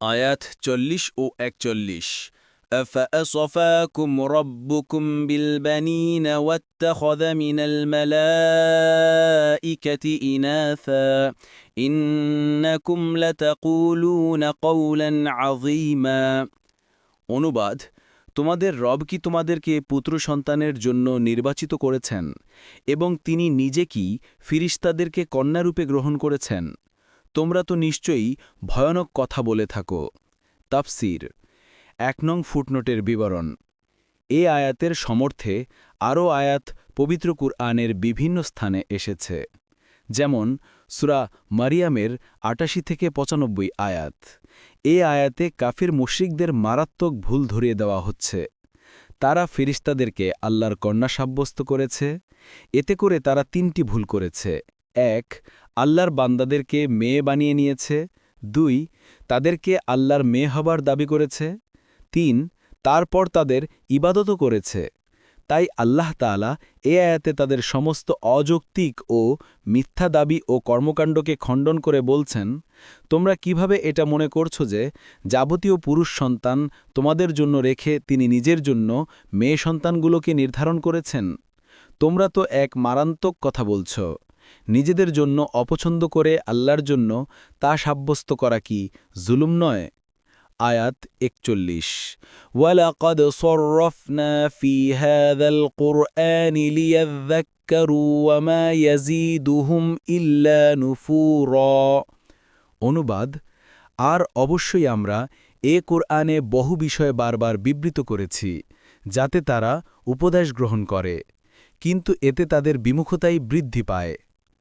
আয়াত চল্লিশ ও একচল্লিশ أفأصفاكم ربكم بالبنين واتخذ من الملائكة إناثا إنكم لتقولون قولا عظيما অনুবাদ তোমাদের রব কি তোমাদেরকে পুত্র সন্তানের জন্য নির্বাচিত করেছেন এবং তিনি নিজে কি ফিরিস্তাদেরকে কন্যারূপে গ্রহণ করেছেন তোমরা তো নিশ্চয়ই ভয়ানক কথা বলে থাকো। তাফসির, এক নং ফুটনোটের বিবরণ। এ আয়াতের সমর্থে আরও আয়াত পবিত্র কুরআনের বিভিন্ন স্থানে এসেছে। যেমন, সুরা মারিয়ামের আটাশি থেকে পঁচানব্বই আয়াত। এ আয়াতে কাফির মুশরিকদের মারাত্মক ভুল ধরিয়ে দেওয়া হচ্ছে। তারা ফিরিস্তাদেরকে আল্লাহর কন্যা সাব্যস্ত করেছে। এতে করে তারা তিনটি ভুল করেছে। এক, আল্লাহর বান্দাদেরকে মেয়ে বানিয়ে নিয়েছে। দুই, তাদেরকে আল্লাহর মেয়ে হবার দাবি করেছে। তিন, তারপর তাদের ইবাদতও করেছে। তাই আল্লাহ তাআলা এ আয়াতে তাদের সমস্ত অযৌক্তিক ও মিথ্যা দাবি ও কর্মকাণ্ডকে খণ্ডন করে বলছেন, তোমরা কীভাবে এটা মনে করছ যে যাবতীয় পুরুষ সন্তান তোমাদের জন্য রেখে তিনি নিজের জন্য মেয়ে সন্তানগুলোকে নির্ধারণ করেছেন? তোমরা তো এক মারাত্মক কথা বলছ। নিজেদের জন্য অপছন্দ করে আল্লাহর জন্য তা সাব্যস্ত করা কি জুলুম নয়? আয়াত একচল্লিশ। ওয়ালাকদ সরফনা ফি হাদাল কুরআনি লিয়াযযাক্কারু ওয়া মা ইয়াজিদুহুম ইল্লা নুফুরা। অনুবাদ, আর অবশ্যই আমরা এ কোরআনে বহু বিষয়ে বারবার বিবৃত করেছি, যাতে তারা উপদেশ গ্রহণ করে, কিন্তু এতে তাদের বিমুখতাই বৃদ্ধি পায়।